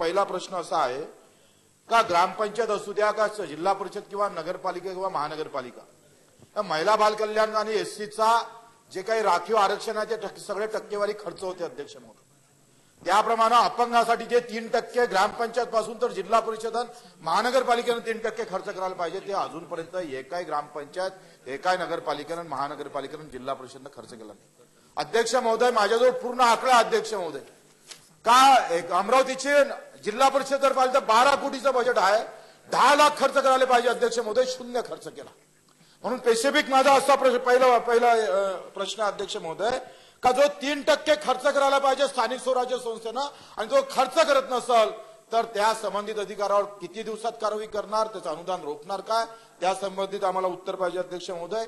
पहिला प्रश्न असा आहे का ग्रामपंचायत असू द्या का जिल्हा परिषद किंवा नगरपालिका किंवा महानगरपालिका महिला बालकल्याण आणि एससीचा जे काही राखीव आरक्षणाचे सगळे टक्केवारी खर्च होते अध्यक्ष महोदय. त्याप्रमाणे अपंगासाठी जे तीन टक्के ग्रामपंचायत पासून तर जिल्हा परिषद महानगरपालिकेनं तीन टक्के खर्च करायला पाहिजे ते अजूनपर्यंत एकाही ग्रामपंचायत एकाही नगरपालिकेनं महानगरपालिकेनं जिल्हा परिषदनं खर्च केला नाही. अध्यक्ष महोदय माझ्याजवळ पूर्ण आकडा अध्यक्ष महोदय. का एक अमरावतीचे जिल्हा परिषद जर पाहिलं तर बारा कोटीचं बजेट आहे. दहा लाख खर्च करायला पाहिजे अध्यक्ष महोदय शून्य खर्च केला. म्हणून स्पेसिफिक माझा असा प्रश्न पहिला पहिला प्रश्न अध्यक्ष महोदय का जो तीन टक्के खर्च करायला पाहिजे स्थानिक स्वराज्य संस्थेनं आणि जो खर्च करत नसल तर त्या संबंधित अधिकारावर किती दिवसात कारवाई करणार त्याचं अनुदान रोखणार काय? त्या संबंधित आम्हाला उत्तर पाहिजे अध्यक्ष महोदय.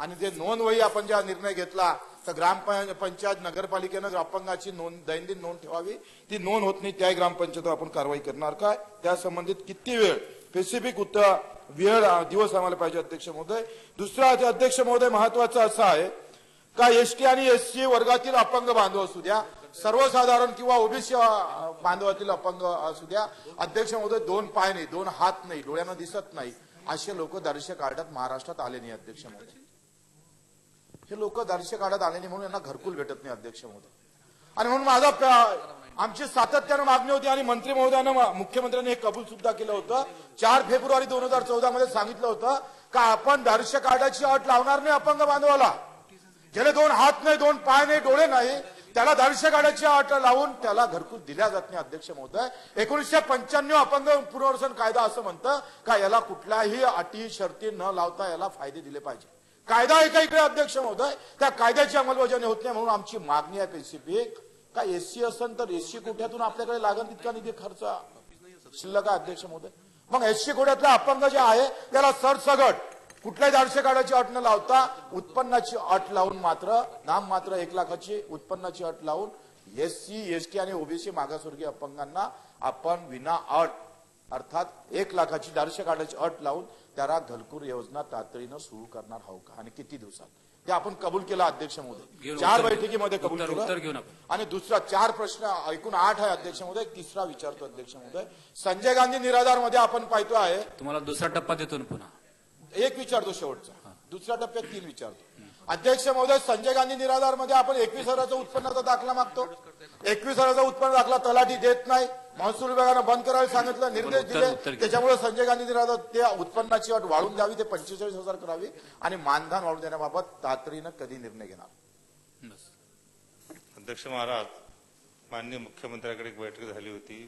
आणि ते नोंद वही आपण ज्या निर्णय घेतला तर ग्रामपंचायत नगरपालिकेनं अपंगाची नोंद दैनंदिन नोंद ठेवावी. ती नोंद होत नाही त्याही ग्रामपंचायतीवर आपण कारवाई करणार काय त्या संबंधित किती वेळ? स्पेसिफिक उत्तर वेळ दिवस आम्हाला पाहिजे अध्यक्ष महोदय. दुसरा अध्यक्ष महोदय महत्त्वाचा असं आहे का एसटी आणि एससी वर्गातील अपंग बांधव असू द्या सर्वसाधारण किंवा ओबीसी बांधवातील अपंग असू द्या अध्यक्ष महोदय दोन पाय नाही दोन हात नाही डोळ्यांना दिसत नाही असे लोक दर्श कार्डात महाराष्ट्रात आले नाही अध्यक्ष महोदय. हे लोक दर्श काढत आले म्हणून यांना घरकुल भेटत नाही अध्यक्ष महोदय. आणि म्हणून माझा आमची सातत्यानं मागणी होती आणि मंत्री महोदयानं मुख्यमंत्र्यांनी हे कबूल सुद्धा केलं होतं. चार फेब्रुवारी दोन हजार चौदा मध्ये सांगितलं होतं का आपण दर्श कार्डाची अट लावणार नाही अपंग बांधवाला. ज्याला दोन हात नाही दोन पाय नाही डोळे नाही त्याला दर्श कार्डाची अट लावून त्याला घरकुल दिल्या जात नाही अध्यक्ष महोदय. एकोणीसशे पंच्याण्णव अपंग पुनर्वसन कायदा असं म्हणतं का याला कुठल्याही अटी शर्ती न लावता याला फायदे दिले पाहिजे. कायदा एका इकडे अध्यक्ष महोदय त्या कायद्याची अंमलबजावणी होत नाही म्हणून आमची मागणी आहे पेसिफिक का एससी असेल तर एससी कोठ्यातून आपल्याकडे लागेल तितका निधी खर्च? शिल्लक आहे अध्यक्ष महोदय. मग एससी कोठ्यातला अपंग जे आहे त्याला सरसगट कुठल्याही आडशे काढायची अट न लावता उत्पन्नाची अट लावून मात्र नाम मात्र एक लाखाची उत्पन्नाची अट लावून एससी एसटी आणि ओबीसी मागासवर्गीय अपंगांना आपण विना अट अर्थात एक लाखाची दारशे काढायची अट लावून त्याला घरकुल योजना तातडीनं सुरू करणार आहोत का? आणि किती दिवसात? ते आपण कबूल केलं अध्यक्ष घेऊन चार बैठकीमध्ये कबूल केलं. आणि दुसरा चार प्रश्न ऐकून आठ आहे अध्यक्ष महोदय. तिसरा विचारतो अध्यक्ष महोदय. संजय गांधी निराधारमध्ये आपण पाहतो आहे. तुम्हाला दुसरा टप्पा देतो ना पुन्हा. एक विचारतो शेवटचा. दुसऱ्या टप्प्यात तीन विचारतो. अध्यक्ष महोदय संजय गांधी निराधारमध्ये आपण एकवीस हजाराचा उत्पन्नाचा दाखला मागतो. एकवीस हजाराचा उत्पन्न दाखला तलाठी देत नाही. महसूल विभागानं बंद करायला सांगितलं निर्देश दिले. त्याच्यामुळे संजय गांधी निराधार त्या उत्पन्नाची अट वाढून द्यावी ते पंचेचाळीस हजार करावी आणि मानधन वाढून देण्याबाबत तातडीनं कधी निर्णय घेणार? अध्यक्ष महाराज माननीय मुख्यमंत्र्याकडे एक बैठक झाली होती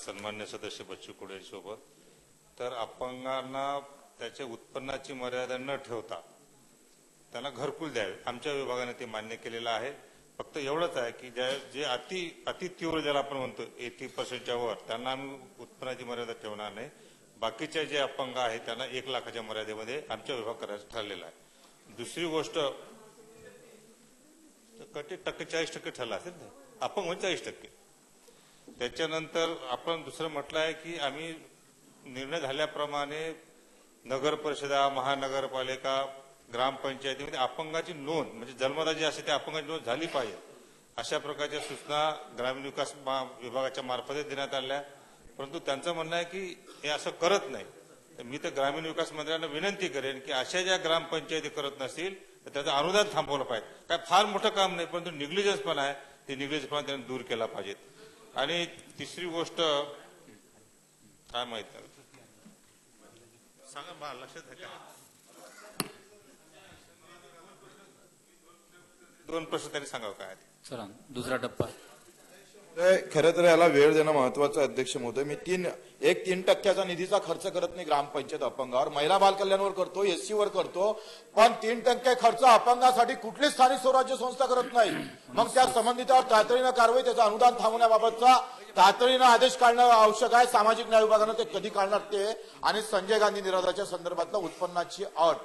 सन्मान्य सदस्य बच्चू कडू यांच्यासोबत तर अपंगांना त्याच्या उत्पन्नाची मर्यादा न ठेवता त्यांना घरकुल द्यावे. आमच्या विभागाने ते मान्य केलेलं आहे. फक्त एवढंच आहे की ज्या जे अति अति तीव्र ज्याला आपण म्हणतो एटी पर्सेंटच्या वर त्यांना आम्ही उत्पन्नाची मर्यादा ठेवणार नाही. बाकीचे जे अपंग आहेत त्यांना एक लाखाच्या मर्यादेमध्ये आमच्या विभाग करायचं ठरलेला आहे. दुसरी गोष्ट कटी टक्के चाळीस टक्के ठरला असेल ना? अपंग म्हणजे चाळीस टक्के. त्याच्यानंतर आपण दुसरं म्हटलं आहे की आम्ही निर्णय झाल्याप्रमाणे नगर परिषदा महानगरपालिका ग्रामपंचायतीमध्ये अपंगाची नोंद म्हणजे जन्मदा जी असते त्या अपंगाची नोंद झाली पाहिजे. अशा प्रकारच्या सूचना ग्रामीण विकास विभागाच्या मार्फतच देण्यात आल्या. परंतु त्यांचं म्हणणं आहे की हे असं करत नाही. तर मी तर ग्रामीण विकास मंत्र्यांना विनंती करेन की अशा ज्या ग्रामपंचायती करत नसतील तर त्याचं अनुदान थांबवलं पाहिजे. काय फार मोठं काम नाही परंतु निग्लिजन्स पण आहे. ते निग्लिजन्स त्यांनी दूर केला पाहिजेत आणि तिसरी गोष्ट काय माहीत? सांगा मला लक्षात आहे का दोन प्रश्न त्यांनी सांगावं काय. चला दुसरा टप्पा. तर खरं तर याला वेळ देणं महत्वाचं अध्यक्ष महोदय. मी तीन एक तीन टक्क्याचा निधीचा खर्च करत नाही ग्रामपंचायत अपंगावर. महिला बाल कल्याणवर करतो एससी वर करतो पण तीन टक्के खर्च अपंगासाठी कुठली स्थानिक स्वराज्य संस्था करत नाही. मग त्या संबंधितावर तातडीनं कारवाई त्याचं अनुदान थांबवण्याबाबतचा तातडीनं आदेश काढणं आवश्यक आहे. सामाजिक न्याय विभागानं ते कधी काढणार ते? आणि संजय गांधी निराधाच्या संदर्भातलं उत्पन्नाची अट.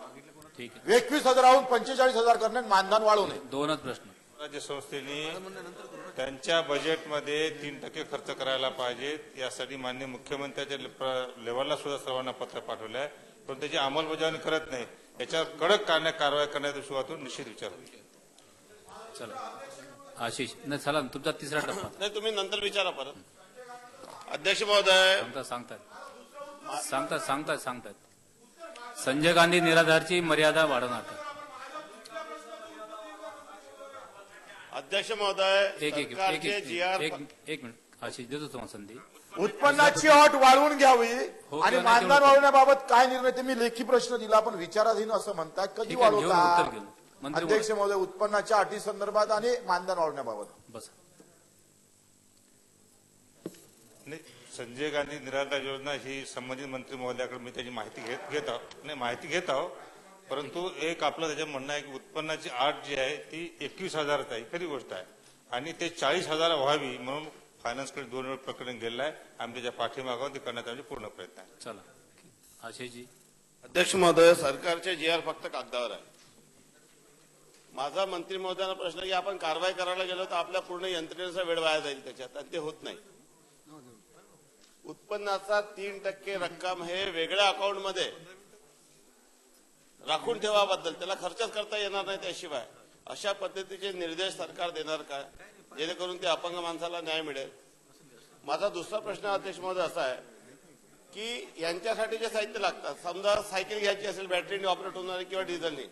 ठीक आहे. एकवीस हजाराहून पंचेचाळीस हजार करणे मानधन वाढवणे. दोनच प्रश्न. राज्य संस्थेने त्यांच्या बजेटमध्ये तीन टक्के खर्च करायला पाहिजेत यासाठी मान्य मुख्यमंत्र्याच्या लेवलला सुद्धा सर्वांना पत्र पाठवलं आहे पण त्याची अंमलबजावणी करत नाही. याच्यावर कडक कारण्या कारवाई करण्याच्या दृष्टीतून निश्चित विचार होईल. चला. आशिष नाही चला तुमचा तिसरा टप्पा. नाही तुम्ही नंतर विचारा परत. अध्यक्ष महोदय. सांगतात सांगतात सांगतात सांगतात सांगतात संजय गांधी निराधारची मर्यादा वाढवणार. अध्यक्ष महोदय एक एक एक सरकारचे एक जी आर एक एक मिनिट. आशिष देतो तुम्हाला संधी. उत्पन्नाची अट वाढवून घ्यावी हो आणि किंवा नाही मानधन तेवढं- वाढवण्याबाबत काय निर्णय? ते मी लेखी प्रश्न दिला पण विचाराधीन असं म्हणताय. कधी ठीक आहे, घेऊन उत्तर वाढवता घेऊन. मंत्री अध्यक्ष महोदय उत्पन्नाच्या अटी संदर्भात आणि मानधन वाढवण्याबाबत. बस. संजय गांधी निराधार योजना ही संबंधित मंत्री महोदयाकडे मी त्याची माहिती घेत घेत आहो. नाही माहिती घेत आहो. परंतु एक आपलं त्याच्यात म्हणणं आहे की उत्पन्नाची आठ जी आहे ती एकवीस हजाराच आहे खरी गोष्ट आहे. आणि ते चाळीस हजार व्हावी म्हणून फायनान्सकडे दोन वेळ प्रकरण गेलेलं आहे. आम्ही त्याच्या पाठीमागावर ते करण्याचा आमचे पूर्ण प्रयत्न आहे. चला. आशिषजी अध्यक्ष महोदय सरकारचे जी आर फक्त कागदावर आहे. माझा मंत्री महोदयांना प्रश्न की आपण कारवाई करायला गेलो तर आपल्या पूर्ण यंत्रणेचा वेळ वाया जाईल त्याच्यात. आणि ते होत नाही. उत्पन्नाचा तीन टक्के रक्कम हे वेगळ्या अकाउंटमध्ये राखून ठेवाबद्दल त्याला खर्चच करता येणार नाही त्याशिवाय. अशा पद्धतीचे निर्देश सरकार देणार काय जेणेकरून ते अपंग माणसाला न्याय मिळेल. माझा दुसरा प्रश्न अध्यक्ष महोदय असा आहे की यांच्यासाठी जे साहित्य लागतात समजा सायकल घ्यायची असेल बॅटरीने ऑपरेट होणारी किंवा डिझेलने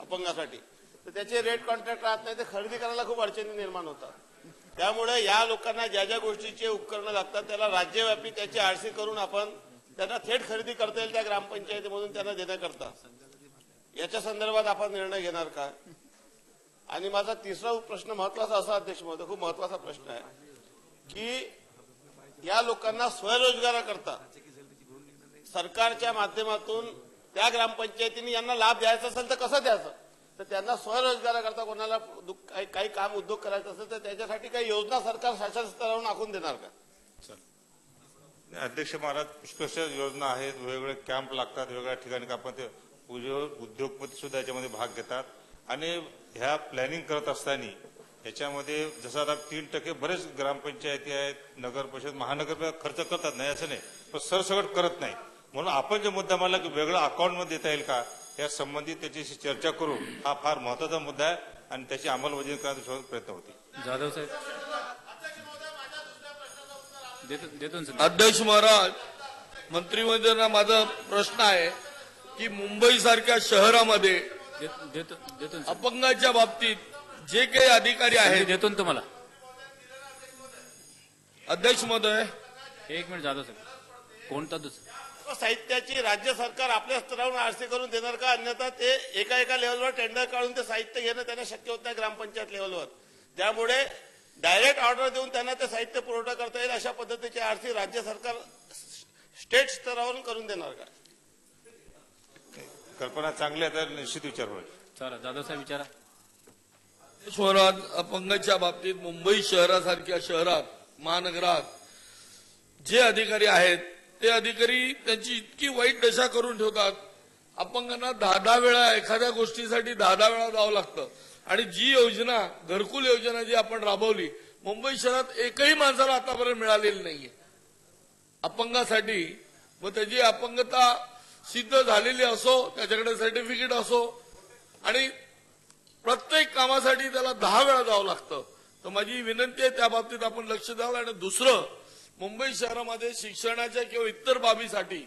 अपंगासाठी तर त्याचे रेट कॉन्ट्रॅक्ट राहत नाही ते खरेदी करायला खूप अडचणी निर्माण होतात. त्यामुळे या लोकांना ज्या ज्या गोष्टीचे उपकरणं लागतात त्याला राज्यव्यापी त्याची आळशी करून आपण त्यांना थेट खरेदी करता येईल त्या ग्रामपंचायतीमधून त्यांना देण्याकरता. याच्या संदर्भात आपण निर्णय घेणार का? आणि माझा तिसरा प्रश्न महत्त्वाचा असा अध्यक्ष महोदय खूप महत्त्वाचा प्रश्न आहे की या लोकांना स्वयंरोजगाराकरता सरकारच्या माध्यमातून त्या ग्रामपंचायतीने यांना लाभ द्यायचा असेल तर कसं द्यायचं? तर त्यांना स्वरोजगाराकरता कोणाला दु- काही काही काम उद्योग करायचं असेल तर त्याच्यासाठी काही योजना सरकार शासन स्तरावरून आखून देणार का? अध्यक्ष महाराज पुष्कळ योजना आहेत वेगवेगळे कॅम्प लागतात वेगवेगळ्या ठिकाणी आपण ते उद्योगपती सुद्धा याच्यामध्ये भाग घेतात. आणि ह्या प्लॅनिंग करत असताना याच्यामध्ये जसं आता तीन टक्के बरेच ग्रामपंचायती आहेत नगर परिषद महानगर खर्च करतात नाही असं नाही. पण सरसगट करत नाही म्हणून आपण जे मुद्दा मांडला की वेगळं अकाउंटमध्ये देता येईल का? या संबंधित त्याच्याशी चर्चा करून हा फार महत्त्वाचा मुद्दा आहे आणि त्याची अंमलबजावणी करण्याचा प्रयत्न होतील. जाधव साहेब. अध्यक्ष महाराज मंत्री महोदयांना माझा प्रश्न आहे की मुंबई सारख्या शहरामध्ये. अपंगाच्या बाबतीत जे काही अधिकारी आहेत देतो ना तुम्हाला. अध्यक्ष महोदय. एक मिनिट जाधव साहेब. कोणता दुसरा साहित्याची राज्य सरकार आपल्या स्तरावरून आरसी करून देणार का? अन्यथा ते एका एका लेवलवर टेंडर काढून ते साहित्य घेणं त्यांना शक्य होत नाही ग्रामपंचायत लेवलवर त्यामुळे डायरेक्ट ऑर्डर देऊन त्यांना ते साहित्य पुरवठा करता येईल अशा पद्धतीचे आरसी राज्य सरकार स्टेट स्तरावरून करून देणार का? कल्पना चांगली आहे तर निश्चित विचार होईल चला जाधव साहेब विचारा. महाराज अपंगाच्या बाबतीत मुंबई शहरासारख्या शहरात महानगरात जे अधिकारी आहेत ते अधिकारी त्यांची इतकी वाईट दशा करून ठेवतात. अपंगांना दहा दहा वेळा एखाद्या गोष्टीसाठी दहा दहा वेळा जावं लागतं. आणि जी योजना घरकुल योजना जी आपण राबवली मुंबई शहरात एकही माणसाला आतापर्यंत मिळालेली नाहीये. अपंगासाठी मग त्याची अपंगता सिद्ध झालेली असो त्याच्याकडे सर्टिफिकेट असो आणि प्रत्येक कामासाठी त्याला दहा वेळा जावं लागतं. तर माझी विनंती आहे त्या बाबतीत आपण लक्ष द्यावं आणि दुसरं मुंबई शहरामध्ये शिक्षणाच्या किंवा इतर बाबीसाठी